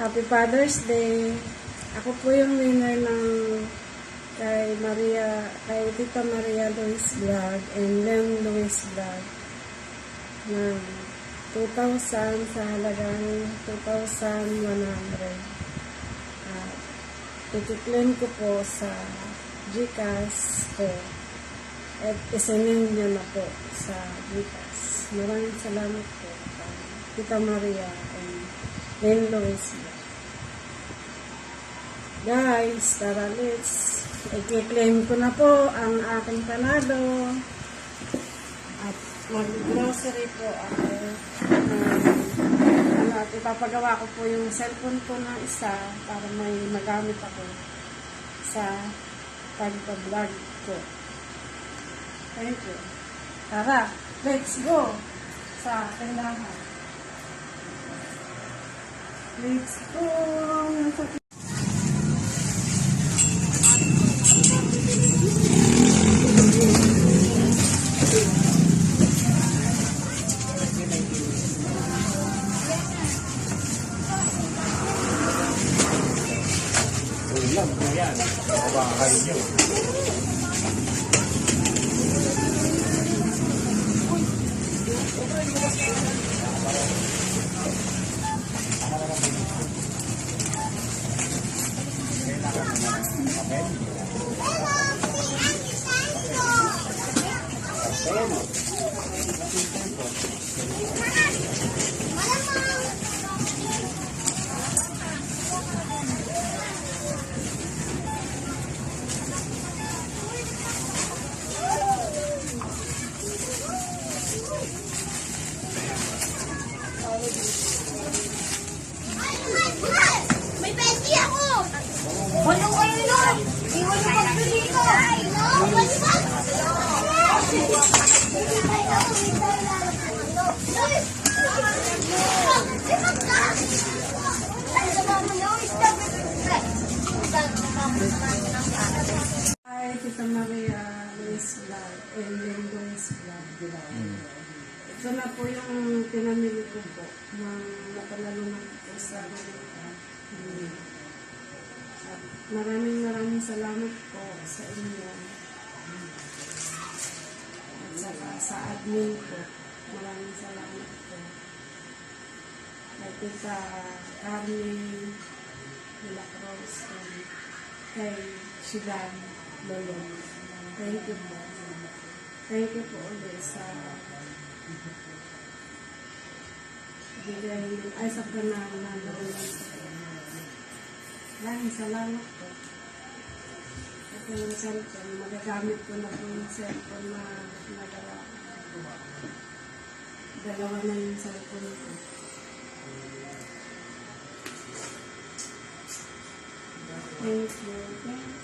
Happy Father's Day. Ako po yung winner ng kay Maria, kay Tita Maria Luis Vlog and Lem Luis Vlog ng 2,000 sa halagang 2,100. At itiklaim ko po sa Gcash ko at isinin nyo na po sa Gcash. Maraming salamat po Tita Maria and Luis Vlog. Guys, tara let's i-claim ko na po ang aking panalo. At mag-grocery po ako. Um, ano, at ipapagawa ko po yung cellphone ko na isa para may magamit ako sa pagpa-vlog ko. Thank you. Tara, let's go sa tindahan. Let's go! Ulam po yan. Kabahay nyo. May penti ako! Walang kayo nun! Iwan yung pagbili ko! No, wala ba? Hi, Tita Maria Luis Vlog and then Luis Vlog. Ito na po yung pinamili ko po ng napanalo ng po sa hmm. At maraming maraming salamat po sa inyo. At saka sa admin po. Maraming salamat po. Kay Tita Carmen de la Cruz kay Shidan Lolo. Thank you po. Thank you po ulit sa bigay ay sa panahon na naroon sa salamat po. Ito yung cellphone. Magagamit ko na po yung cellphone na nagawa. ko. Dalawa na yung cellphone ko. Thank you. Thank you.